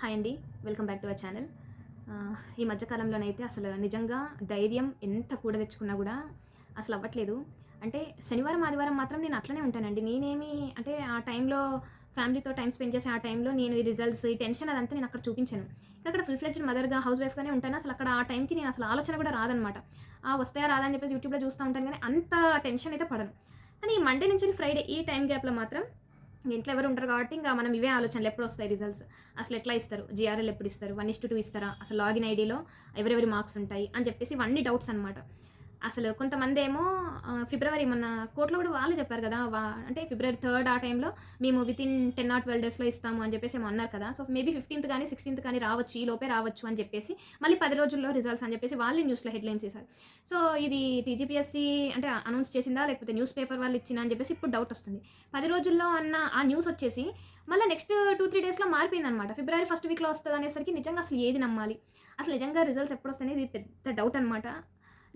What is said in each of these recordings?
Hi అండి welcome back to our channel. ఈ మధ్యకాలంలోనైతే అసలు నిజంగా ధైర్యం ఎంత కూడా తెచ్చుకున్నా కూడా అసలు అవ్వట్లేదు. అంటే శనివారం ఆదివారం మాత్రం నేను అట్లనే ఉంటానండి. నేనేమి అంటే ఆ టైంలో ఫ్యామిలీతో టైం స్పెండ్ చేసే ఆ టైంలో నేను ఈ రిజల్ట్స్ ఈ టెన్షన్ అదంతా నేను అక్కడ చూపించాను. ఇంకా అక్కడ ఫుల్ ఫ్లెడ్జ్ మదర్గా హౌస్ వైఫ్గానే ఉంటాను. అసలు అక్కడ ఆ టైంకి నేను అసలు ఆలోచన కూడా రాదనమాట. ఆ వస్తాయా రాదా అని చెప్పేసి యూట్యూబ్లో చూస్తూ ఉంటాను కానీ అంత టెన్షన్ అయితే పడను. కానీ ఈ మండే నుంచి ఫ్రైడే ఈ టైం గ్యాప్లో మాత్రం ఇంట్లో ఎవరు ఉంటారు కాబట్టి ఇంకా మనం ఇవే ఆలోచనలు ఎప్పుడు వస్తాయి రిజల్ట్స్ అసలు ఎట్లా ఇస్తారు? జిఆర్ఎల్ ఎప్పుడు ఇస్తారు? వన్ ఇస్ టూ ఇస్తారా? అసలు లాగిన్ ఐడిలో ఎవరెవరి మార్క్స్ ఉంటాయి? అని చెప్పేసి ఇవన్నీ డౌట్స్ అనమాట అసలు కొంతమంది ఏమో ఫిబ్రవరి మొన్న కోర్టులో కూడా వాళ్ళు చెప్పారు కదా వా అంటే ఫిబ్రవరి థర్డ్ ఆ టైంలో మేము with in ten not twelve డేస్లో ఇస్తాము అని చెప్పేసి ఏమో అన్నారు కదా. సో మేబీ ఫిఫ్టీన్త్ కానీ సిక్స్టీన్త్ కానీ రావచ్చు ఈ లోపే రావచ్చు అని చెప్పేసి మళ్ళీ పది రోజుల్లో రిజల్ట్స్ అని చెప్పేసి వాళ్ళు న్యూస్లో హెడ్లైన్ చేశారు. సో ఇది టీజీపీఎస్సీ అంటే అనౌన్స్ చేసిందా లేకపోతే న్యూస్ పేపర్ వాళ్ళు ఇచ్చినా అని చెప్పేసి ఇప్పుడు డౌట్ వస్తుంది. పది రోజుల్లో అన్న ఆ న్యూస్ వచ్చేసి మళ్ళీ నెక్స్ట్ టూ త్రీ డేస్లో మారిపోయింది అనమాట ఫిబ్రవరి ఫస్ట్ వీక్లో వస్తుంది అనేసరికి నిజంగా అసలు ఏది నమ్మాలి? అసలు నిజంగా రిజల్ట్స్ ఎప్పుడు వస్తాయి ఇది పెద్ద డౌట్ అనమాట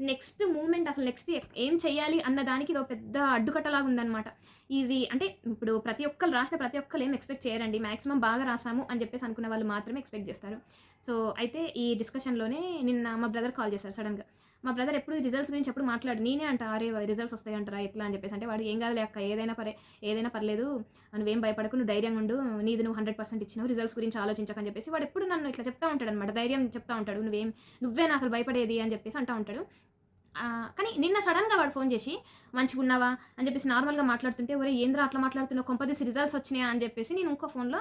నెక్స్ట్ మూమెంట్ అసలు నెక్స్ట్ ఏం చేయాలి అన్న దానికి ఇది ఒక పెద్ద అడ్డుకట్టలాగా ఉందన్నమాట. ఇది అంటే ఇప్పుడు ప్రతి ఒక్కరు రాసిన ప్రతి ఒక్కరు ఏం ఎక్స్పెక్ట్ చేయరండి. మాక్సిమం బాగా రాసాము అని చెప్పేసి అనుకున్న వాళ్ళు మాత్రమే ఎక్స్పెక్ట్ చేస్తారు. సో అయితే ఈ డిస్కషన్లోనే నిన్న మా బ్రదర్ కాల్ చేశారు సడన్గా మా బ్రదర్ ఎప్పుడు రిజల్ట్స్ గురించి ఎప్పుడు మాట్లాడు నేనే అంట అరే రిజల్ట్స్ వస్తాయి అంటారా ఎట్లా? అని చెప్పేసి అంటే వాడు ఏం కాదులే అక్క ఏదైనా పరే ఏదైనా పర్లేదు నువ్వేం భయపడకు నువ్వు ధైర్యంగా ఉండు నీది నువ్వు హండ్రెడ్ పర్సెంట్ ఇచ్చినావు రిజల్ట్స్ గురించి ఆలోచించకని చెప్పేసి వాడు ఎప్పుడు నన్ను ఇట్లా చెప్తా ఉంటాడు అనమాట ధైర్యం చెప్తా ఉంటాడు నువ్వేం నువ్వేనా అసలు భయపడేది అని చెప్పేసి అంటా ఉంటాడు. కానీ నిన్న సడన్గా వాడు ఫోన్ చేసి మంచిగా ఉన్నావా అని చెప్పేసి నార్మల్గా మాట్లాడుతుంటే ఒరే ఏంద్రా అట్లా మాట్లాడుతున్నావు? కొంపదీసి రిజల్ట్స్ వచ్చినాయా? అని చెప్పేసి నేను ఇంకో ఫోన్లో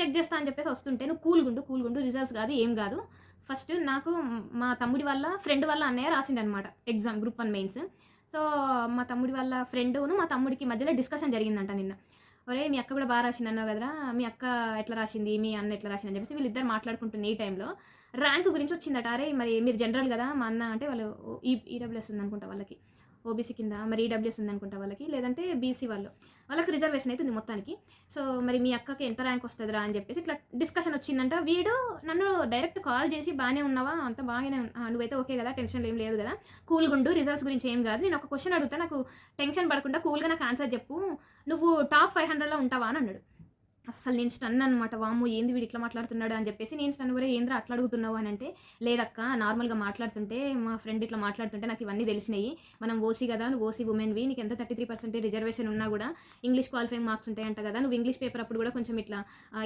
చెక్ చేస్తా అని చెప్పేసి వస్తుంటే నువ్వు కూల్గుండు కూల్గుండు రిజల్ట్స్ కాదు ఏం కాదు. ఫస్ట్ నాకు మా తమ్ముడి వల్ల ఫ్రెండ్ వల్ల అన్నయ్య రాసిండనమాట exam group one mains. So మా తమ్ముడి వాళ్ళ ఫ్రెండ్ను మా తమ్ముడికి మధ్యలో డిస్కషన్ జరిగిందంట నిన్న. ఒరే మీ అక్క కూడా బాగా రాసింది అన్నావు కదరా. మీ అక్క ఎట్లా రాసింది? మీ అన్న ఎట్లా రాసింది అని చెప్పేసి వీళ్ళిద్దరు మాట్లాడుకుంటున్న ఈ టైంలో ర్యాంక్ గురించి వచ్చిందట. అరే మరి మీరు జనరల్ కదా మా అన్న అంటే వాళ్ళు ఈ ఈడబ్ల్యూఎస్ ఉందనుకుంటా వాళ్ళకి. ఓబీసీ కింద మరి ఈడబ్ల్యూఎస్ ఉందనుకుంటా వాళ్ళకి. లేదంటే బీసీ వాళ్ళు. వాళ్ళకి రిజర్వేషన్ అయితే ఉంది మొత్తానికి. సో మరి మీ అక్కకి ఎంత ర్యాంక్ వస్తుందిరా అని చెప్పేసి ఇట్లా డిస్కషన్ వచ్చిందంట. వీడు నన్ను డైరెక్ట్ కాల్ చేసి బాగానే ఉన్నావా? అంత బాగానే నువ్వైతే ఓకే కదా టెన్షన్ ఏం లేదు కదా. కూల్గా ఉండు రిజల్ట్స్ గురించి ఏం కాదు. నేను ఒక క్వశ్చన్ అడుగుతా నాకు టెన్షన్ పడకుండా కూల్గా నాకు ఆన్సర్ చెప్పు. నువ్వు టాప్ ఫైవ్ హండ్రెడ్లో ఉంటావా అని అన్నాడు. అస్సలు నేను స్టన్ అనమాట వాము ఏంది వీడు ఇట్లా మాట్లాడుతున్నాడు అని చెప్పేసి నేను స్టన్ కూడా ఏంద్రా అట్లా అడుగుతున్నావు? అని అంటే లేదక్క నార్మల్గా మాట్లాడుతుంటే మా ఫ్రెండ్ ఇట్లా మాట్లాడుతుంటే నాకు ఇవన్నీ తెలిసినాయి. మనం ఓసీ కదా నువ్వు ఓసీ ఉమెన్వి నీకు ఎంత థర్టీ త్రీ పర్సెంట్ రిజర్వేషన్ ఉన్నా కూడా ఇంగ్లీష్ క్వాలిఫైయింగ్ మార్క్స్ ఉంటాయంట కదా నువ్వు ఇంగ్లీష్ పేపర్ అప్పుడు కూడా కొంచెం ఇట్లా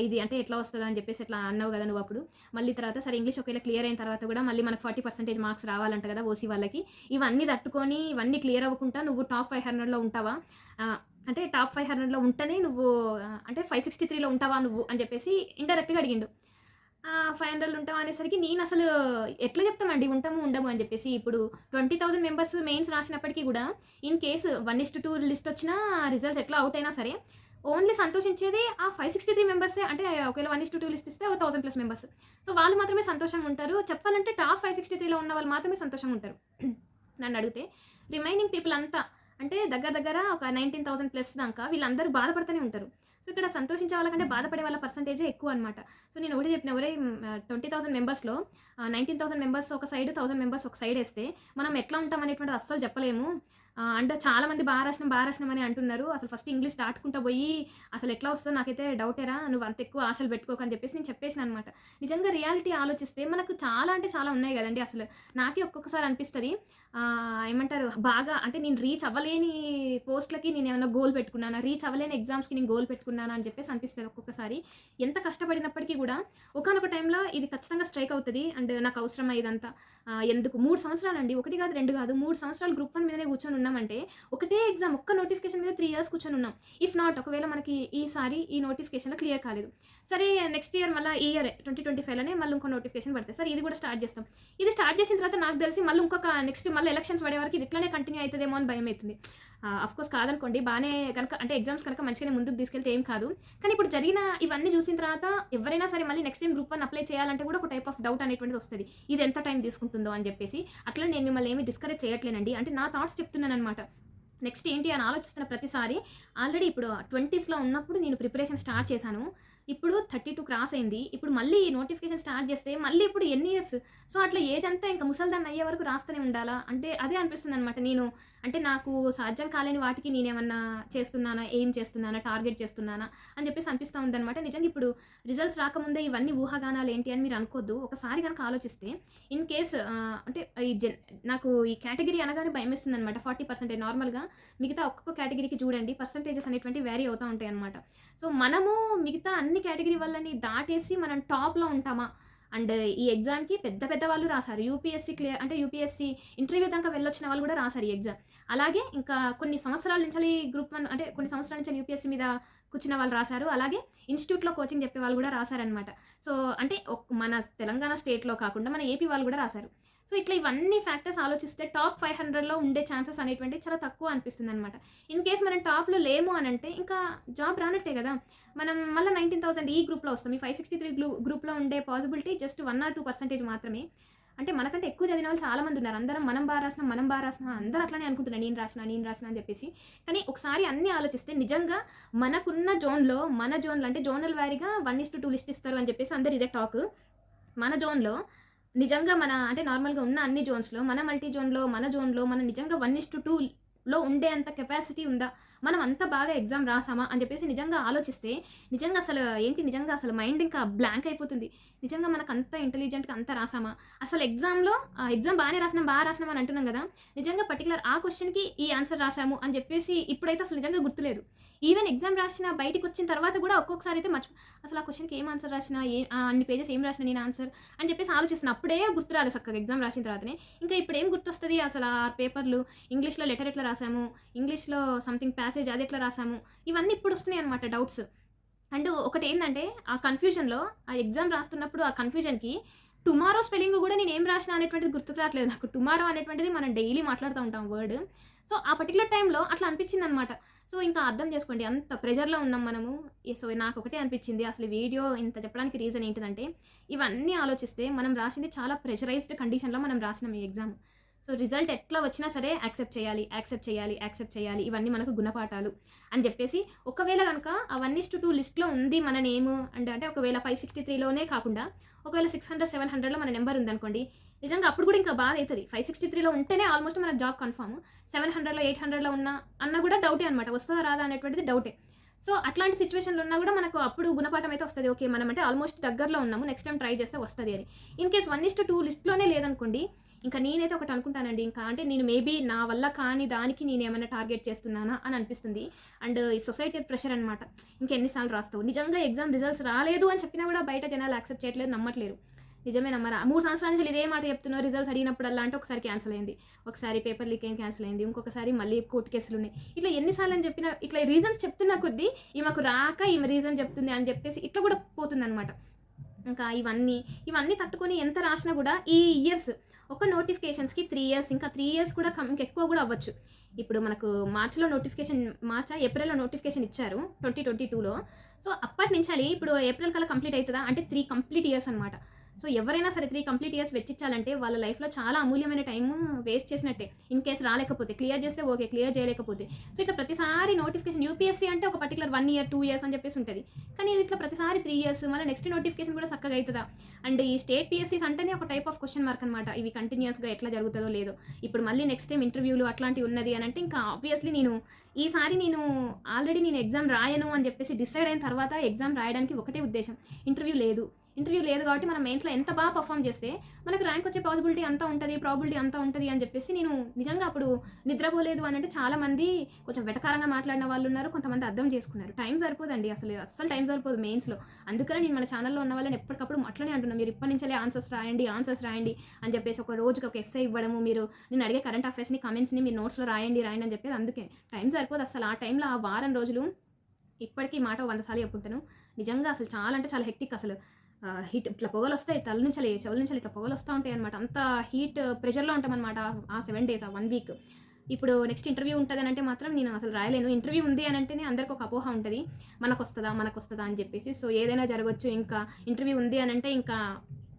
ఇది అంటే ఎట్లా వస్తుందా అని చెప్పేసి ఇట్లా అన్నావు కదా నువ్వు అప్పుడు. మళ్ళీ తర్వాత సరే ఇంగ్లీష్ ఒకవేళ క్లియర్ అయిన తర్వాత కూడా మళ్ళీ మనకు ఫార్టీ పర్సెంటేజ్ మార్క్స్ రావాలంట కదా ఓసీ వాళ్ళకి. ఇవన్నీ తట్టుకొని ఇవన్నీ క్లియర్ అవ్వకుండా నువ్వు టాప్ ఫైవ్ హండ్రెడ్లో ఉంటావా? అంటే టాప్ ఫైవ్ హండ్రెడ్లో ఉంటేనే నువ్వు అంటే ఫైవ్ సిక్స్టీ త్రీలో ఉంటావా నువ్వు అని చెప్పేసి ఇండైరెక్ట్గా అడిగిండు. ఫైవ్ హండ్రెడ్లో ఉంటావా అనేసరికి నేను అసలు ఎట్లా చెప్తామండి ఉంటాము ఉండము అని చెప్పేసి ఇప్పుడు ట్వంటీ థౌసండ్ మెంబర్స్ మెయిన్స్ రాసినప్పటికీ కూడా in case one is to two list వచ్చినా రిజల్ట్స్ ఎట్లా అవుట్ అయినా సరే ఓన్లీ సంతోషించేది ఆ ఫైవ్ సిక్స్టీ త్రీ మెంబర్సే అంటే ఒకవేళ వన్ ఇస్ టూ లిస్ట్ ఇస్తే థౌసండ్ ప్లస్ మెంబర్స్. సో వాళ్ళు మాత్రమే సంతోషంగా ఉంటారు. చెప్పాలంటే టాప్ ఫైవ్ సిక్స్టీ త్రీలో ఉన్న వాళ్ళు మాత్రమే సంతోషంగా ఉంటారు. నన్ను అడిగితే రిమైనింగ్ పీపుల్ అంతా అంటే దగ్గర దగ్గర ఒక నైన్టీన్ థౌసండ్ ప్లస్ దాకా వీళ్ళందరూ బాధపడుతూనే ఉంటారు. సో ఇక్కడ సంతోషించే వాళ్ళకంటే బాధపడే వాళ్ళ పర్సంటేజే ఎక్కువ అనమాట సో నేను ఒకటి చెప్పిన ఎవరే ట్వంటీ థౌసండ్ మెంబర్స్లో నైన్టీన్ థౌసండ్ మెంబర్స్ ఒక సైడ్ థౌసండ్ మెంబర్స్ ఒక సైడ్ వేస్తే మనం ఎట్లా ఉంటాం అనేటువంటిది అస్సలు చెప్పలేము. అంటే చాలా మంది బాగా రాసినాం బాగా రాసినాం అని అంటున్నారు. అసలు ఫస్ట్ ఇంగ్లీష్ దాటుకుంటా పోయి అసలు ఎట్లా వస్తుందో నాకైతే డౌటేరా నువ్వు అంత ఎక్కువ ఆశలు పెట్టుకోకు అని చెప్పేసి నేను చెప్పేసిన అనమాట నిజంగా రియాలిటీ ఆలోచిస్తే మనకు చాలా అంటే చాలా ఉన్నాయి కదండి అసలు. నాకే ఒక్కొక్కసారి అనిపిస్తుంది ఏమంటారు బాగా అంటే నేను రీచ్ అవ్వలేని పోస్ట్లకి నేను ఏమైనా గోల్ పెట్టుకున్నానా రీచ్ అవ్వలేని ఎగ్జామ్స్కి నేను గోల్ పెట్టుకున్నానా అని చెప్పేసి అనిపిస్తుంది ఒక్కొక్కసారి. ఎంత కష్టపడినప్పటికీ కూడా ఒకనొక టైంలో ఇది ఖచ్చితంగా స్ట్రైక్ అవుతుంది అండ్ నాకు అవసరమా ఇదంతా? ఎందుకు? మూడు సంవత్సరాలు అండి ఒకటి కాదు రెండు కాదు మూడు సంవత్సరాలు గ్రూప్ వన్ మీదనే కూర్చొని ఉన్నామంటే ఒకటే ఎగ్జామ్ ఒక్క నోటిఫికేషన్ మీద త్రీ ఇయర్స్ కూర్చొని ఉన్నాం. ఇఫ్ నాట్ ఒకవేళ మనకి ఈసారి ఈ నోటిఫికేషన్లో క్లియర్ కాలేదు. సరే నెక్స్ట్ ఇయర్ మళ్ళీ ఈ ఇయర్ ట్వంటీ ట్వంటీ ఫైవ్లోనే మళ్ళీ ఇంకో నోటిఫికేషన్ పడతాయి సరే ఇది కూడా స్టార్ట్ చేస్తాం. ఇది స్టార్ట్ చేసిన తర్వాత నాకు తెలిసి మళ్ళీ ఇంకొక నెక్స్ట్ మళ్ళీ ఎలక్షన్స్ పడే వరకు ఇది ఇట్లానే కంటిన్యూ అవుతుందేమో అని భయం అవుతుంది కోర్స్ కాదనుకోండి. బాగానే కనుక అంటే ఎగ్జామ్స్ కనుక మంచిగానే ముందుకు తీసుకెళ్తే ఏం కాదు. కానీ ఇప్పుడు జరిగిన ఇవన్నీ చూసిన తర్వాత ఎవరైనా సరే మళ్ళీ next time group one apply చేయాలంటే కూడా ఒక టైప్ ఆఫ్ డౌట్ అనేటువంటిది వస్తుంది. ఇది ఎంత టైం తీసుకుంటుందో అని చెప్పేసి. అట్లా నేను మిమ్మల్ని ఏమి డిస్కరేజ్ చేయట్లేనండి. అంటే నా థాట్స్ చెప్తున్నాను అనమాట నెక్స్ట్ ఏంటి అని ఆలోచిస్తున్న ప్రతిసారి ఆల్రెడీ ఇప్పుడు ట్వంటీస్లో ఉన్నప్పుడు నేను ప్రిపరేషన్ స్టార్ట్ చేశాను. ఇప్పుడు థర్టీ టూ క్రాస్ అయింది. ఇప్పుడు మళ్ళీ నోటిఫికేషన్ స్టార్ట్ చేస్తే మళ్ళీ ఇప్పుడు ఎన్ని ఇయర్స్ సో అట్లా ఏజ్ అంతా ఇంకా ముసల్దాన్ని అయ్యే వరకు రాస్తూనే ఉండాలా? అంటే అదే అనిపిస్తుంది అనమాట నేను. అంటే నాకు సాధ్యం కాలేని వాటికి నేనేమన్నా చేస్తున్నానా? ఏం చేస్తున్నానా? టార్గెట్ చేస్తున్నానా? అని చెప్పేసి అనిపిస్తూ ఉందన్నమాట. నిజంగా ఇప్పుడు రిజల్ట్స్ రాకముందే ఇవన్నీ ఊహాగానాలు ఏంటి అని మీరు అనుకోద్దు. ఒకసారి కనుక ఆలోచిస్తే ఇన్ కేస్ అంటే ఈ జన్ నాకు ఈ కేటగిరీ అనగానే భయం వేస్తుంది అనమాట ఫార్టీ పర్సెంటేజ్ నార్మల్గా మిగతా ఒక్కొక్క కేటగిరీకి చూడండి. పర్సంటేజెస్ అనేటువంటి వేరీ అవుతూ ఉంటాయి అనమాట సో మనము మిగతా అన్ని కేటగిరీ వాళ్ళని దాటేసి మనం టాప్లో ఉంటామా? అండ్ ఈ ఎగ్జామ్కి పెద్ద పెద్ద వాళ్ళు రాశారు. యూపీఎస్సీ క్లియర్ అంటే యూపీఎస్సీ ఇంటర్వ్యూ దాకా వెళ్ళొచ్చిన వాళ్ళు కూడా రాశారు ఈ ఎగ్జామ్. అలాగే ఇంకా కొన్ని సంవత్సరాల నుంచి గ్రూప్ వన్ అంటే కొన్ని సంవత్సరాల నుంచి యూపీఎస్సీ మీద కూర్చున్న వాళ్ళు రాశారు. అలాగే ఇన్స్టిట్యూట్లో కోచింగ్ చెప్పే వాళ్ళు కూడా రాశారనమాట సో అంటే మన తెలంగాణ స్టేట్లో కాకుండా మన ఏపీ వాళ్ళు కూడా రాశారు. సో ఇట్లా ఇవన్నీ ఫ్యాక్టర్స్ ఆలోచిస్తే టాప్ ఫైవ్ హండ్రెడ్లో ఉండే ఛాన్సెస్ అనేటువంటి చాలా తక్కువ అనిపిస్తుంది అనమాట ఇన్ కేస్ మనం టాప్లో లేము అని అంటే ఇంకా జాబ్ రానట్టే కదా. మనం మళ్ళీ నైన్టీన్ థౌసండ్ ఈ గ్రూప్లో వస్తాం. ఈ ఫైవ్ సిక్స్టీ త్రీ గ్రూ గ్రూప్లో ఉండే possibility just one or two percentage మాత్రమే. అంటే మనకంటే ఎక్కువ చదివిన వాళ్ళు చాలా మంది ఉన్నారు. అందరం మనం బాగా రాసినా మనం బాగా రాసినా అందరూ అట్లానే అనుకుంటున్నారు. నేను రాసిన నేను రాసిన అని చెప్పేసి. కానీ ఒకసారి అన్నీ ఆలోచిస్తే నిజంగా మనకున్న జోన్లో మన జోన్లో అంటే జోనల్ వారీగా one is to two list ఇస్తారు అని చెప్పేసి అందరు ఇదే టాక్. మన జోన్లో నిజంగా మన అంటే నార్మల్గా ఉన్న అన్ని జోన్స్లో మన మల్టీ జోన్లో మన జోన్లో మన నిజంగా వన్ ఇస్ టు టూ లో ఉండే అంత కెపాసిటీ ఉందా? మనం అంత బాగా ఎగ్జామ్ రాసామా? అని చెప్పేసి నిజంగా ఆలోచిస్తే నిజంగా అసలు ఏంటి నిజంగా అసలు మైండ్ ఇంకా బ్లాంక్ అయిపోతుంది. నిజంగా మనకు అంత ఇంటెలిజెంట్గా అంత రాసామా? అసలు ఎగ్జామ్లో ఎగ్జామ్ బాగానే రాసినాం బాగా రాసినాం అని అంటున్నాం కదా? నిజంగా పర్టికులర్ ఆ క్వశ్చన్కి ఈ ఆన్సర్ రాసాము అని చెప్పేసి ఇప్పుడైతే అసలు నిజంగా గుర్తులేదు. ఈవెన్ ఎగ్జామ్ రాసిన బయటికి వచ్చిన తర్వాత కూడా ఒక్కొక్కసారి అయితే మర్చి అసలు ఆ క్వశ్చన్కి ఏం ఆన్సర్ రాసినా ఏ అన్ని పేజెస్ ఏం రాసిన నేను ఆన్సర్ అని చెప్పేసి ఆలోచిస్తున్నా. అప్పుడే గుర్తు చక్కగా ఎగ్జామ్ రాసిన తర్వాతనే. ఇంకా ఇప్పుడు ఏం గుర్తొస్తుంది అసలు ఆ పేపర్లు ఇంగ్లీష్లో లెటర్ ఎట్లా రాసాము ఇంగ్లీష్లో సంథింగ్ ప్యాసేజ్ అది ఎట్లా రాసాము ఇవన్నీ ఇప్పుడు వస్తున్నాయి అనమాట డౌట్స్ అండ్ ఒకటి ఏంటంటే ఆ కన్ఫ్యూజన్లో ఆ ఎగ్జామ్ రాస్తున్నప్పుడు ఆ కన్ఫ్యూజన్కి టుమారో స్పెల్లింగ్ కూడా నేను ఏం రాసిన అనేటువంటిది గుర్తుకు రావట్లేదు నాకు. టుమారో అనేటువంటిది మనం డైలీ మాట్లాడుతూ ఉంటాం వర్డ్ సో ఆ పర్టికులర్ టైంలో అట్లా అనిపించింది అనమాట సో ఇంకా అర్థం చేసుకోండి అంత ప్రెజర్లో ఉన్నాం మనము. సో నాకు ఒకటే అనిపించింది. అసలు వీడియో ఇంత చెప్పడానికి రీజన్ ఏంటిదంటే ఇవన్నీ ఆలోచిస్తే మనం రాసింది చాలా ప్రెషరైజ్డ్ కండిషన్లో మనం రాసినాం ఈ ఎగ్జామ్ సో రిజల్ట్ ఎట్లా వచ్చినా సరే యాక్సెప్ట్ చేయాలి యాక్సెప్ట్ చేయాలి యాక్సెప్ట్ చేయాలి. ఇవన్నీ మనకు గుణపాఠాలు అని చెప్పేసి ఒకవేళ కనుక ఆ వన్ ఇస్ టు టూ లిస్ట్లో ఉంది మన నేమ్ అండ్ అంటే ఒకవేళ ఫైవ్ సిక్స్టీ త్రీలోనే కాకుండా ఒకవేళ సిక్స్ హండ్రెడ్ సెవెన్ హండ్రెడ్లో మన నెంబర్ ఉందనుకోండి నిజంగా అప్పుడు కూడా ఇంకా బాధ అవుతుంది. ఫైవ్ సిక్స్టీ త్రీలో ఉంటేనే ఆల్మోస్ట్ మనకు జాబ్ కన్ఫామ్. సెవెన్ హండ్రెడ్లో ఎయిట్ హండ్రెడ్లో ఉన్న అన్న కూడా డౌటే అనమాట వస్తుందా రాదా అనేటువంటిది డౌటే. సో అట్లాంటి సిచ్యువేషన్లో ఉన్నా కూడా మనకు అప్పుడు గుణపాఠం అయితే వస్తుంది. ఓకే మనం అంటే ఆల్మోస్ట్ దగ్గరలో ఉన్నాము నెక్స్ట్ టైం ట్రై చేస్తే వస్తుంది అని. In case one is to two లిస్ట్లోనే లేదనుకోండి ఇంకా నేనైతే ఒకటి అనుకుంటానండి. ఇంకా అంటే నేను మేబీ నా వల్ల కాని దానికి నేను ఏమైనా టార్గెట్ చేస్తున్నానా అని అనిపిస్తుంది. అండ్ ఈ సొసైటీ ప్రెషర్ అనమాట ఇంకెన్నిసార్లు రాస్తావు? నిజంగా ఎగ్జామ్ రిజల్ట్స్ రాలేదు అని చెప్పినా కూడా బయట జనాలు యాక్సెప్ట్ చేయట్లేదు నమ్మట్లేరు. నిజమే నమ్మరా. మూడు సంవత్సరాల నుంచి ఇదే మాట చెప్తున్నారు. రిజల్ట్స్ అడిగినప్పుడల్లా అంటే ఒకసారి క్యాన్సిల్ అయింది. ఒకసారి పేపర్ లీక్ అయింది క్యాన్సిల్ అయింది. ఇంకొకసారి మళ్ళీ కోర్టు కేసులు ఉన్నాయి. ఇట్లా ఎన్నిసార్లు అని చెప్పిన ఇట్లా రీజన్స్ చెప్తున్న కొద్దీ ఈమెకు రాక ఈమె రీజన్ చెప్తుంది అని చెప్పేసి ఇట్లా కూడా పోతుంది అనమాట ఇంకా ఇవన్నీ ఇవన్నీ తట్టుకొని ఎంత రాసినా కూడా ఈ ఇయర్స్ ఒక నోటిఫికేషన్స్కి త్రీ ఇయర్స్ ఇంకా త్రీ ఇయర్స్ కూడా ఇంకా ఎక్కువ కూడా అవ్వచ్చు. ఇప్పుడు మనకు మార్చిలో నోటిఫికేషన్ మార్చా ఏప్రిల్లో నోటిఫికేషన్ ఇచ్చారు ట్వంటీ ట్వంటీ టూలో. సో అప్పటి నుంచి ఇప్పుడు ఏప్రిల్ కల్లా కంప్లీట్ అవుతుందా? అంటే త్రీ కంప్లీట్ ఇయర్స్ అనమాట సో ఎవరైనా సరే త్రీ కంప్లీట్ ఇయర్స్ వెచ్చించాలంటే వాళ్ళ లైఫ్లో చాలా అమూల్యమైన టైం వేస్ట్ చేసినట్టే. ఇన్ కేసు రాలేకపోతే క్లియర్ చేస్తే ఓకే క్లియర్ చేయలేకపోతే. సో ఇట్లా ప్రతిసారి నోటిఫికేషన్ యూపీఎస్సీ అంటే ఒక particular one year two years అని చెప్పేసి ఉంటుంది. కానీ ఇది ఇట్లా ప్రతిసారి త్రీ ఇయర్స్ మళ్ళీ నెక్స్ట్ నోటిఫికేషన్ కూడా చక్కగా అవుతుందా అండ్ ఈ స్టేట్ పిఎస్సీస్ అంటేనే ఒక టైప్ ఆఫ్ క్వశ్చన్ మార్క్ అనమాట ఇవి కంటిన్యూస్గా ఎట్లా జరుగుతుందో లేదో. ఇప్పుడు మళ్ళీ నెక్స్ట్ టైం ఇంటర్వ్యూలు అట్లాంటివి ఉన్నది అని అంటే ఇంకా ఆబ్వియస్లీ నేను ఈసారి నేను ఆల్రెడీ నేను ఎగ్జామ్ రాయను అని చెప్పేసి డిసైడ్ అయిన తర్వాత ఎగ్జామ్ రాయడానికి ఒకటే ఉద్దేశం. ఇంటర్వ్యూ లేదు. ఇంటర్వ్యూ లేదు కాబట్టి మనం మెయిన్స్లో ఎంత బాగా పర్ఫామ్ చేస్తే మనకు ర్యాంక్ వచ్చే పాసిబిలిటీ అంతా ఉంటుంది ప్రాబిలిటీ అంతా ఉంటుంది అని చెప్పేసి నేను నిజంగా అప్పుడు నిద్రపోలేదు అని అంటే చాలా మంది కొంచెం వెటకారంగా మాట్లాడిన వాళ్ళు ఉన్నారు కొంతమంది అర్థం చేసుకున్నారు. టైం సరిపోదండి అసలు అస్సలు టైం సరిపోదు మెయిన్స్లో అందుకనే నేను మన ఛానల్లో ఉన్న వాళ్ళని ఎప్పటికప్పుడు అట్లనే అంటున్నాను మీరు ఇప్పటి నుంచే ఆన్సర్స్ రాయండి ఆన్సర్స్ రాయండి అని చెప్పేసి ఒక రోజుకి ఒక ఎస్ఐ ఇవ్వడము మీరు నేను అడిగే కరెంట్ అఫైర్స్ని కమెంట్స్ని మీరు నోట్స్లో రాయండి రాయండి అని చెప్పేది అందుకే. టైం సరిపోదు అసలు ఆ టైంలో ఆ వారం రోజులు ఇప్పటికీ మాట వంద సార్లు చెప్పుకుంటాను నిజంగా అసలు చాలా అంటే చాలా హెక్టిక్ అసలు. హీట్ ఇట్లా పొగలు వస్తాయి తల నుంచి చెవుల నుంచి ఇట్లా పొగలు వస్తూ ఉంటాయి అనమాట అంత హీట్ ప్రెషర్లో ఉంటామన్నమాట ఆ సెవెన్ డేస్ ఆ వన్ వీక్ ఇప్పుడు నెక్స్ట్ ఇంటర్వ్యూ ఉంటుంది అని అంటే మాత్రం నేను అసలు రాయలేను. ఇంటర్వ్యూ ఉంది అని అంటేనే అందరికి ఒక అపోహ ఉంటుంది. మనకు వస్తుందా మనకు వస్తుందా అని చెప్పేసి. సో ఏదైనా జరగచ్చు ఇంకా ఇంటర్వ్యూ ఉంది అని అంటే ఇంకా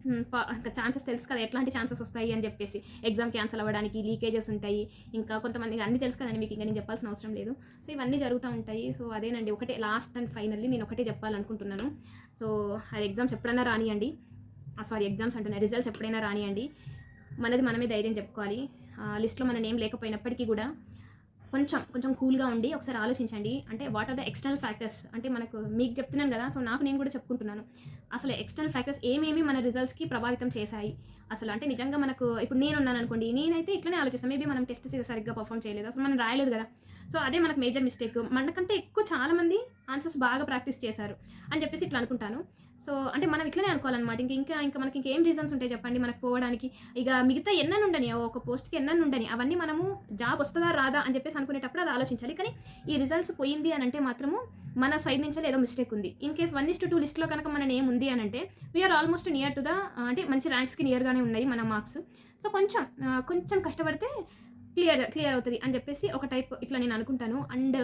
ఇంకా ఛాన్సెస్ తెలుసు కదా ఎట్లాంటి ఛాన్సెస్ వస్తాయి అని చెప్పేసి. ఎగ్జామ్ క్యాన్సిల్ అవ్వడానికి లీకేజెస్ ఉంటాయి. ఇంకా కొంతమంది అన్ని తెలుసు కదండి మీకు ఇంకా నేను చెప్పాల్సిన అవసరం లేదు. సో ఇవన్నీ జరుగుతూ ఉంటాయి. సో అదేనండి ఒకటే లాస్ట్ అండ్ ఫైనల్లీ నేను ఒకటే చెప్పాలనుకుంటున్నాను. సో అది ఎగ్జామ్స్ ఎప్పుడైనా రానియండి. సారీ ఎగ్జామ్స్ అంటున్నాయి రిజల్ట్స్ ఎప్పుడైనా రానియండి. మనది మనమే ధైర్యం చెప్పుకోవాలి. లిస్ట్లో మన నేమ్ లేకపోయినప్పటికీ కూడా కొంచెం కొంచెం కూల్గా ఉండి ఒకసారి ఆలోచించండి. అంటే what are the external factors అంటే మనకు మీకు చెప్తున్నాను కదా సో నాకు నేను కూడా చెప్పుకుంటున్నాను. అసలు ఎక్స్టర్నల్ ఫ్యాక్టర్స్ ఏమేమి మన రిజల్ట్స్కి ప్రభావితం చేశాయి? అసలు అంటే నిజంగా మనకు ఇప్పుడు నేను ఉన్నాను అనుకోండి నేనైతే ఇట్లనే ఆలోచిస్తాను మేబీ మనం టెస్ట్ సరిగ్గా పర్ఫామ్ చేయలేదు. అసలు మనం రాయలేదు కదా. సో అదే మనకు మేజర్ మిస్టేక్. మనకంటే ఎక్కువ చాలామంది ఆన్సర్స్ బాగా ప్రాక్టీస్ చేశారు అని చెప్పేసి ఇట్లా అనుకుంటాను. సో అంటే మనం ఇట్లనే అనుకోవాలన్నమాట. ఇంకా ఇంకా ఇంకా మనకి ఇంకేం రీజన్స్ ఉంటాయి చెప్పండి మనకు పోవడానికి? ఇక మిగతా ఎన్నని ఉండని ఒక పోస్ట్కి ఎన్నని ఉండని అవన్నీ మనము జాబ్ వస్తుందా రాదా అని చెప్పేసి అనుకునేటప్పుడు అది ఆలోచించాలి. కానీ ఈ రిజల్ట్స్ పోయింది అని అంటే మాత్రము మన సైడ్ నుంచి ఏదో మిస్టేక్ ఉంది. In case one is to two లిస్ట్లో కనుక మన నేమ్ ఉంది అని అంటే we are almost near to the అంటే మంచి ర్యాంక్స్కి నియర్గానే ఉన్నాయి మన మార్క్స్ సో కొంచెం కొంచెం కష్టపడితే క్లియర్ క్లియర్ అవుతుంది అని చెప్పేసి ఒక టైప్ ఇట్లా నేను అనుకుంటాను. And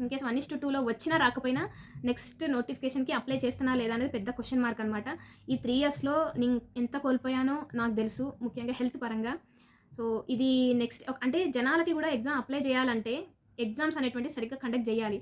in case one is to టూలో వచ్చినా రాకపోయినా నెక్స్ట్ నోటిఫికేషన్కి అప్లై చేస్తున్నా లేదా అనేది పెద్ద క్వశ్చన్ మార్క్ అనమాట ఈ త్రీ ఇయర్స్లో నేను ఎంత కోల్పోయానో నాకు తెలుసు ముఖ్యంగా హెల్త్ పరంగా. సో ఇది నెక్స్ట్ అంటే జనాలకి కూడా ఎగ్జామ్ అప్లై చేయాలంటే ఎగ్జామ్స్ అనేటువంటి సరిగ్గా కండక్ట్ చేయాలి.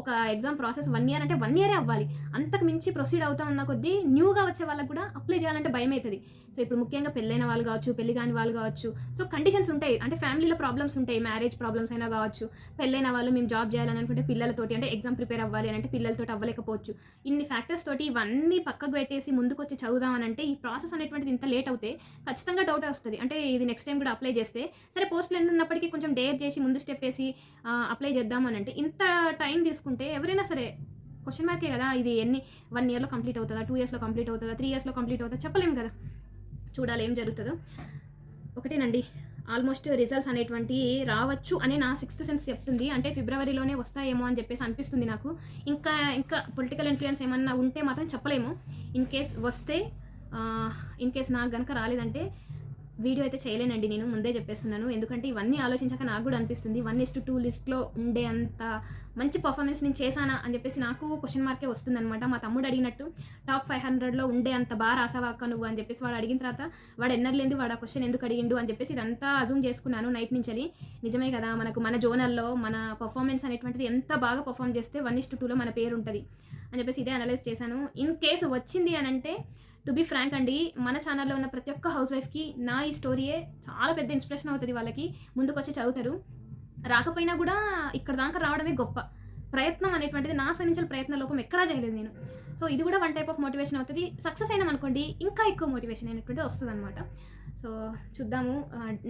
ఒక ఎగ్జామ్ ప్రాసెస్ వన్ ఇయర్ అంటే వన్ ఇయరే అవ్వాలి. అంతకు మించి ప్రొసీడ్ అవుతా ఉన్న కొద్దీ న్యూగా వచ్చే వాళ్ళకి కూడా అప్లై చేయాలంటే భయం అవుతుంది సో ఇప్పుడు ముఖ్యంగా పెళ్ళైన వాళ్ళు కావచ్చు పెళ్ళి కాని వాళ్ళు కావచ్చు సో కండిషన్స్ ఉంటాయి. అంటే ఫ్యామిలీలో ప్రాబ్లమ్స్ ఉంటాయి. మ్యారేజ్ ప్రాబ్లమ్స్ అయినా కావచ్చు పెళ్ళైన వాళ్ళు మేము జాబ్ చేయాలని అనుకుంటే పిల్లలతోటి అంటే ఎగ్జామ్ ప్రిపేర్ అవ్వాలి అని అంటే పిల్లలతో అవ్వలేకపోవచ్చు. ఇన్ని ఫ్యాక్టర్స్ తోటి ఇవన్నీ పక్కకు పెట్టేసి ముందుకు వచ్చి చదువుదామని అంటే ఈ ప్రాసెస్ అనేటువంటిది ఇంత లేట్ అవుతే ఖచ్చితంగా డౌట్ వస్తుంది. అంటే ఇది నెక్స్ట్ టైం కూడా అప్లై చేస్తే సరే పోస్ట్లు ఎన్ని ఉన్నప్పటికీ కొంచెం డేర్ చేసి ముందు స్టెప్ వేసి అప్లై చేద్దామని అంటే ఇంత టైం చేసుకుంటే ఎవరైనా సరే క్వశ్చన్ మార్కే కదా ఇది ఎన్ని వన్ ఇయర్లో కంప్లీట్ అవుతుందా టూ ఇయర్స్లో కంప్లీట్ అవుతుందా త్రీ ఇయర్స్లో కంప్లీట్ అవుతుందా చెప్పలేము కదా. చూడాలి ఏం జరుగుతుందో. ఒకటేనండి ఆల్మోస్ట్ రిజల్ట్స్ అనేటువంటి రావచ్చు అని నా సిక్స్త్ సెన్స్ చెప్తుంది. అంటే ఫిబ్రవరిలోనే వస్తాయేమో అని చెప్పేసి అనిపిస్తుంది నాకు. ఇంకా ఇంకా పొలిటికల్ ఇన్ఫ్లుయెన్స్ ఏమన్నా ఉంటే మాత్రం చెప్పలేము. ఇన్ కేస్ వస్తే ఇన్ కేస్ నాకు కనుక రాలేదంటే వీడియో అయితే చేయలేనండి నేను ముందే చెప్పేస్తున్నాను. ఎందుకంటే ఇవన్నీ ఆలోచించాక నాకు కూడా అనిపిస్తుంది వన్ ఇస్ టు టూ లిస్ట్లో ఉండే అంత మంచి పర్ఫార్మెన్స్ నేను చేశానా అని చెప్పేసి నాకు క్వశ్చన్ మార్కే వస్తుందనమాట మా తమ్ముడు అడిగినట్టు టాప్ ఫైవ్ హండ్రెడ్లో ఉండే అంత బాగా రాసావా అక్క నువ్వు? అని చెప్పేసి వాడు అడిగిన తర్వాత వాడు ఎన్నర్లేదు వాడు ఆ క్వశ్చన్ ఎందుకు అడిగిండు? అని చెప్పేసి ఇదంతా అజూమ్ చేసుకున్నాను నైట్ నుంచి నిజమే కదా మనకు మన జోనల్లో మన పర్ఫార్మెన్స్ అనేటువంటిది ఎంత బాగా పర్ఫామ్ చేస్తే వన్ ఇస్ టు టూలో మన పేరు ఉంటుంది అని చెప్పేసి ఇదే అనలైజ్ చేశాను. ఇన్ కేసు వచ్చింది అని అంటే టు బి ఫ్రాంక్ అండి మన ఛానల్లో ఉన్న ప్రతి ఒక్క హౌస్ వైఫ్కి నా ఈ స్టోరీయే చాలా పెద్ద ఇన్స్పిరేషన్ అవుతుంది వాళ్ళకి. ముందుకొచ్చి చదువుతారు. రాకపోయినా కూడా ఇక్కడ దాకా రావడమే గొప్ప. ప్రయత్నం అనేటువంటిది నా సరించిన ప్రయత్న లోపం ఎక్కడా చేయలేదు నేను. సో ఇది కూడా వన్ టైప్ ఆఫ్ మోటివేషన్ అవుతుంది. సక్సెస్ అయినాం అనుకోండి ఇంకా ఎక్కువ మోటివేషన్ అయినటువంటిది వస్తుంది అనమాట సో చూద్దాము.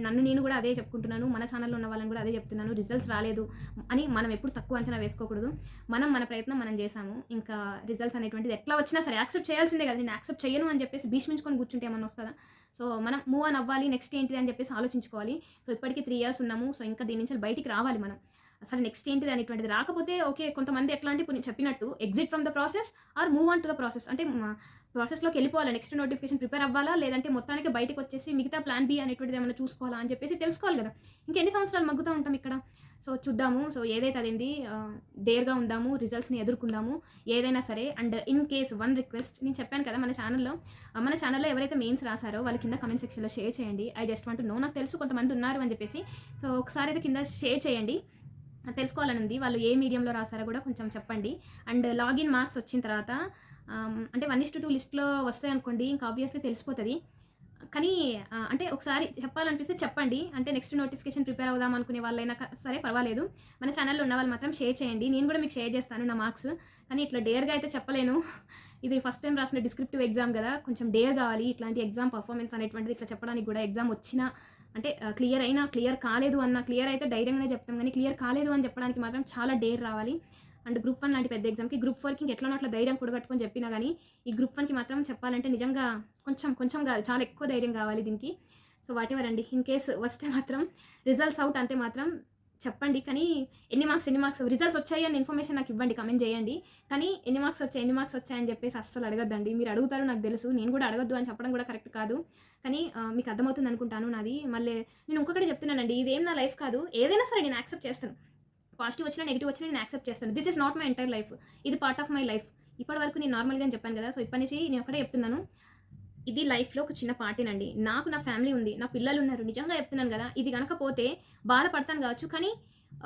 నన్ను నేను కూడా అదే చెప్పుకుంటున్నాను. మన ఛానల్లో ఉన్న వాళ్ళని కూడా అదే చెప్తున్నాను. రిజల్ట్స్ రాలేదు అని మనం ఎప్పుడు తక్కువ అంచనా వేసుకోకూడదు. మనం మన ప్రయత్నం మనం చేసాము ఇంకా రిజల్ట్స్ అనేటువంటిది ఎట్లా వచ్చినా సరే యాక్సెప్ట్ చేయాల్సిందే కదా. నేను యాక్సెప్ట్ చేయను అని చెప్పేసి భీష్మించుకొని కూర్చుంటే ఏమన్నా వస్తుందా? సో మనం మూవ్ అని అవ్వాలి నెక్స్ట్ ఏంటిది అని చెప్పేసి ఆలోచించుకోవాలి. సో ఇప్పటికీ త్రీ ఇయర్స్ ఉన్నాము. సో ఇంకా దీని నుంచి బయటికి రావాలి మనం. అసలు నెక్స్ట్ ఏంటిది అనేటువంటిది రాకపోతే ఓకే కొంతమంది ఎట్లాంటి చెప్పినట్టు exit from the process or move on to the process అంటే ప్రాసెస్లోకి వెళ్ళిపోవాలా? నెక్స్ట్ నోటిఫికేషన్ ప్రిపేర్ అవ్వాలా? లేదంటే మొత్తానికి బయటకు వచ్చేసి మిగతా ప్లాన్ బి అనేటువంటిది ఏమైనా చూసుకోవాలా అని చెప్పేసి తెలుసుకోవాలి కదా. ఇంకెన్ని సంవత్సరాలు మగ్గుతూ ఉంటాం ఇక్కడ? సో చూద్దాము. సో ఏదైతే అదేంది? డేర్గా ఉందాము రిజల్ట్స్ని ఎదుర్కొందాము ఏదైనా సరే. And in case one request నేను చెప్పాను కదా మన ఛానల్లో. మన ఛానల్లో ఎవరైతే మెయిన్స్ రాశారో వాళ్ళ కింద కమెంట్ సెక్షన్లో షేర్ చేయండి. I just want know. నాకు తెలుసు కొంతమంది ఉన్నారు అని చెప్పేసి. సో ఒకసారి అయితే కింద షేర్ చేయండి. తెలుసుకోవాలని ఉంది. వాళ్ళు ఏ మీడియంలో రాసారో కూడా కొంచెం చెప్పండి. అండ్ లాగిన్ మార్క్స్ వచ్చిన తర్వాత అంటే వన్ ఇస్ టు టూ లిస్ట్లో వస్తాయి అనుకోండి ఇంకా ఆబ్వియస్లీ తెలిసిపోతుంది. కానీ అంటే ఒకసారి చెప్పాలనిపిస్తే చెప్పండి. అంటే నెక్స్ట్ నోటిఫికేషన్ ప్రిపేర్ అవుదాం అనుకునే వాళ్ళైనా సరే పర్వాలేదు. మన ఛానల్లో ఉన్న వాళ్ళు మాత్రం షేర్ చేయండి. నేను కూడా మీకు షేర్ చేస్తాను నా మార్క్స్ కానీ ఇట్లా డేర్గా అయితే చెప్పలేను. ఇది ఫస్ట్ టైం రాసిన డిస్క్రిప్టివ్ ఎగ్జామ్ కదా. కొంచెం డేర్ కావాలి. ఇట్లాంటి ఎగ్జామ్ పర్ఫార్మెన్స్ అనేటువంటిది ఇట్లా చెప్పడానికి కూడా ఎగ్జామ్ వచ్చినా అంటే క్లియర్ అయినా క్లియర్ కాలేదు అన్న క్లియర్ అయితే ధైర్యంగానే చెప్తాం. కానీ క్లియర్ కాలేదు అని చెప్పడానికి మాత్రం చాలా డేర్ రావాలి. అండ్ గ్రూప్ వన్ లాంటి పెద్ద ఎగ్జామ్కి గ్రూప్ ఫోర్కి ఇంకెట్లా అట్లా ధైర్యం కూడగట్టుకొని చెప్పినా కానీ ఈ గ్రూప్ వన్కి మాత్రం చెప్పాలంటే నిజంగా కొంచెం కొంచెం కాదు చాలా ఎక్కువ ధైర్యం కావాలి దీనికి. సో వాటెవర్ అండి ఇన్ కేస్ వస్తే మాత్రం రిజల్ట్స్ అవుట్ అంటే మాత్రం చెప్పండి. కానీ ఎన్ని మార్క్స్ ఎన్ని మార్క్స్ రిజల్ట్స్ వచ్చాయి అని ఇన్ఫర్మేషన్ నాకు ఇవ్వండి కమెంట్ చేయండి. కానీ ఎన్ని మార్క్స్ వచ్చాయి ఎన్ని మార్క్స్ వచ్చాయని చెప్పేసి అస్సలు అడగద్దండి. మీరు అడుగుతారు నాకు తెలుసు. నేను కూడా అడగద్దు అని చెప్పడం కూడా కరెక్ట్ కాదు. కానీ మీకు అర్థమవుతుంది అనుకుంటాను నాది. మళ్ళీ నేను ఇంకొకటి చెప్తున్నానండి. ఇదేం నా లైఫ్ కాదు. ఏదైనా సరే నేను యాక్సెప్ట్ చేస్తాను. పాజిటివ్ వచ్చినా నెగిటివ్ వచ్చినా నేను యాక్సెప్ట్ చేస్తాను. This is not my entire life ఇది పార్ట్ ఆఫ్ మై లైఫ్ ఇప్పటి వరకు నేను నార్మల్గా చెప్పాను కదా సో ఇప్పటి నుంచి నేను ఒకటే చెప్తున్నాను. ఇది లైఫ్లో ఒక చిన్న పార్టీనండి. నాకు నా ఫ్యామిలీ ఉంది నా పిల్లలు ఉన్నారు నిజంగా చెప్తున్నాను కదా. ఇది కనకపోతే బాధపడతాను కావచ్చు కానీ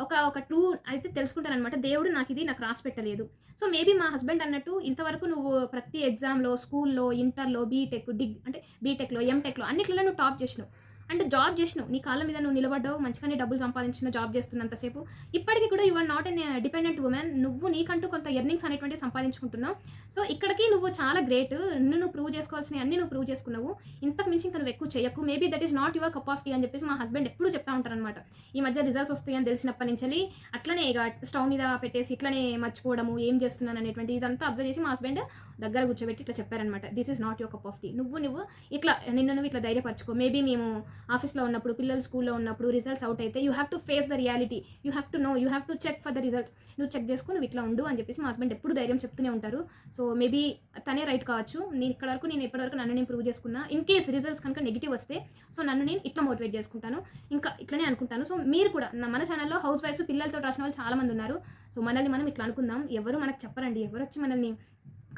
ఒక ఒక ట్రూ అయితే తెలుసుకుంటాను అనమాట దేవుడు నాకు ఇది నాకు రాసి పెట్టలేదు. సో మేబీ మా హస్బెండ్ అన్నట్టు ఇంతవరకు నువ్వు ప్రతి ఎగ్జామ్లో స్కూల్లో ఇంటర్లో బీటెక్ డిగ్ అంటే బీటెక్లో ఎంటెక్లో అన్నిట్లలో నువ్వు టాప్ చేసినావు. అంటే జాబ్ చేసినావు నీ కాళ్ళ మీద నువ్వు నిలబడ్డావు మంచిగానే డబ్బులు సంపాదించిన జాబ్ చేస్తున్నంతసేపు. ఇప్పటికీ కూడా your not independent women నువ్వు నీకంటూ కొంత ఎర్నింగ్స్ అనేటువంటి సంపాదించుకుంటున్నావు. సో ఇక్కడికి నువ్వు చాలా గ్రేట్ నిన్ను నువ్వు ప్రూవ్ చేసుకోవాల్సిన అన్ని నువ్వు ప్రూవ్ చేసుకున్నావు. ఇంతకు మించి ఇంకా నువ్వు ఎక్కువ చేయకు. Maybe that is not your cup of tea అని చెప్పేసి మా హస్బెండ్ ఎప్పుడు చెప్తా ఉంటారనమాట ఈ మధ్య రిజల్ట్స్ వస్తాయని తెలిసినప్పటి నుంచి అట్లనే ఇక స్టవ్ మీద పెట్టేసి ఇట్లనే మర్చిపోవడము ఏం చేస్తున్నాను అనేటువంటి ఇదంతా అబ్జర్వ్ చేసి మా హస్బెండ్ దగ్గర కూర్చోబెట్టి ఇట్లా చెప్పారనమాట this is not your cup of tea నువ్వు నువ్వు ఇట్లా నిన్ను నువ్వు ఇట్లా ధైర్యపరచుకో. మేబీ మేము ఆఫీస్లో ఉన్నప్పుడు పిల్లలు స్కూల్లో ఉన్నప్పుడు రిజల్ట్స్ అవుట్ అయితే you have to face the reality you have to know you have to check for the result నువ్వు చెక్ చేసుకుని నువ్వు ఇట్లా ఉండు అని చెప్పేసి మా హస్బెండ్ ఎప్పుడు ధైర్యం చెప్తూనే ఉంటారు. సో మేబీ తనే రైట్ కావచ్చు. నేను ఇక్కడ వరకు నేను ఇప్పటివరకు నన్ను నేను ప్రూవ్ చేసుకున్నా. ఇన్ కేస్ రిజల్ట్స్ కనుక నెగిటివ్ వస్తే సో నన్ను నేను ఇట్లా మోటివేట్ చేసుకుంటాను. ఇంకా ఇట్లనే అనుకుంటాను. సో మీరు కూడా నా మన ఛానల్లో హౌస్ వైఫ్స్ పిల్లలతో రాసిన వాళ్ళు చాలా మంది ఉన్నారు. సో మనల్ని మనం ఇట్లా అనుకుందాం. ఎవరు మనకు చెప్పరండి. ఎవరు వచ్చి మనల్ని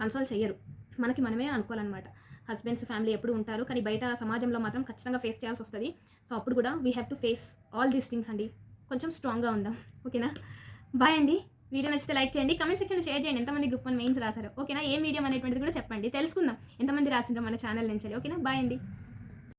కన్సోల్ చేయరు మనకి మనమే అనుకోవాలన్నమాట. హస్బెండ్స్ ఫ్యామిలీ ఎప్పుడు ఉంటారు. కానీ బయట సమాజంలో మాత్రం ఖచ్చితంగా ఫేస్ చేయాల్సి వస్తుంది. సో అప్పుడు కూడా we have to face all these things అండి. కొంచెం స్ట్రాంగ్గా ఉందాం. ఓకేనా? బాయ్ అండి. వీడియో నచ్చితే లైక్ చేయండి. కమెంట్ సెక్షన్లో షేర్ చేయండి. ఎంతమంది గ్రూప్ వన్ మెయిన్స్ రాశారు. ఓకేనా? ఏ మీడియం అనేటువంటిది కూడా చెప్పండి. తెలుసుకుందాం. ఎంతమంది రాసిండ్రో మన ఛానల్ నుంచి. ఓకేనా? బాయ్ అండి.